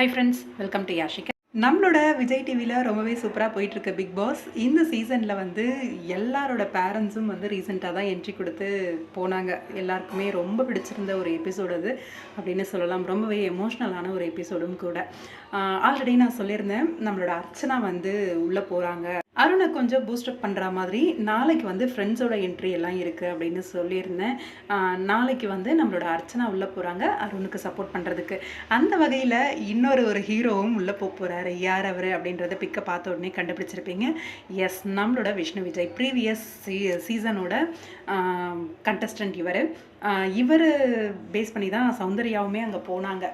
Hi friends welcome to Yashika நம்மளோட விஜய் டிவியில் ரொம்பவே சூப்பராக போயிட்டுருக்கு பிக் பாஸ் இந்த சீசனில் வந்து எல்லாரோட பேரண்ட்ஸும் வந்து ரீசெண்டாக தான் என்ட்ரி கொடுத்து போனாங்க. எல்லாருக்குமே ரொம்ப பிடிச்சிருந்த ஒரு எபிசோடு அது அப்படின்னு சொல்லலாம். ரொம்பவே எமோஷ்னலான ஒரு எபிசோடும் கூட. ஆல்ரெடி நான் சொல்லியிருந்தேன் நம்மளோட அர்ச்சனா வந்து உள்ளே போகிறாங்க அருணை கொஞ்சம் பூஸ்டப் பண்ணுற மாதிரி நாளைக்கு வந்து ஃப்ரெண்ட்ஸோட என்ட்ரி எல்லாம் இருக்குது அப்படின்னு சொல்லியிருந்தேன். நாளைக்கு வந்து நம்மளோட அர்ச்சனா உள்ளே போகிறாங்க அருணுக்கு சப்போர்ட் பண்ணுறதுக்கு அந்த வகையில் இன்னொரு ஒரு ஹீரோவும் உள்ளே போக போகிறாரு யார் அவர் அப்படின்றத பிக்கை பார்த்த உடனே கண்டுபிடிச்சிருப்பீங்க. எஸ் நம்மளோட விஷ்ணு விஜய். ப்ரீவியஸ் சீ சீசனோட கண்டஸ்டன்ட் இவர். இவர் பேஸ் பண்ணி தான் சௌந்தர்யாவுமே அங்கே போனாங்க.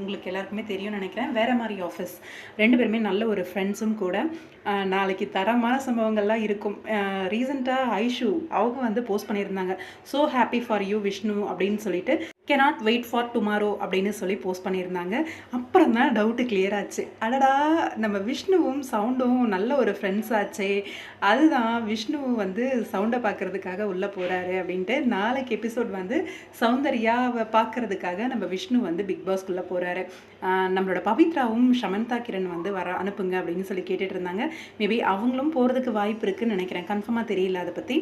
உங்களுக்கு எல்லாருக்குமே தெரியும்னு நினைக்கிறேன். வேறு மாதிரி ஆஃபீஸ் ரெண்டு பேருமே நல்ல ஒரு ஃப்ரெண்ட்ஸும் கூட. நாளைக்கு தரமான சம்பவங்கள்லாம் இருக்கும். ரீசெண்டாக ஐஷு அவங்க வந்து போஸ்ட் பண்ணியிருந்தாங்க. So happy for you Vishnu அப்படின்னு சொல்லிட்டு. கெனாட் வெயிட் ஃபார் டுமாரோ அப்படின்னு சொல்லி போஸ்ட் பண்ணியிருந்தாங்க. அப்புறம் தான் டவுட்டு கிளியர் ஆச்சு. அடடா நம்ம விஷ்ணுவும் சவுண்டும் நல்ல ஒரு ஃப்ரெண்ட்ஸ் ஆச்சே. அதுதான் விஷ்ணு வந்து சவுண்டை பார்க்குறதுக்காக உள்ளே போகிறாரு அப்படின்ட்டு நாளைக்கு எபிசோட் வந்து சௌந்தர்யாவை பார்க்கறதுக்காக நம்ம விஷ்ணு வந்து பிக் பாஸ்க்குள்ளே போகிறாரு நம்மளோட பவித்ராவும் ஷமந்தா கிரண் வந்து வர அனுப்புங்க அப்படின்னு சொல்லி கேட்டுட்டு இருந்தாங்க. மேபி அவங்களும் போகிறதுக்கு வாய்ப்பு இருக்குதுன்னு நினைக்கிறேன். கன்ஃபார்மாக தெரியல அதை பற்றி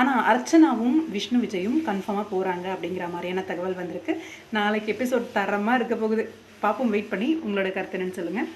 ஆனால் அர்ச்சனாவும் விஷ்ணு விஜயும் கன்ஃபார்மாக போகிறாங்க அப்படிங்கிற மாதிரியான தகவல் வந்திருக்கு. நாளைக்கு எபிசோட் தரமாக இருக்க போகுது. பார்ப்போம் வெயிட் பண்ணி. உங்களோட கருத்து என்னன்னு சொல்லுங்கள்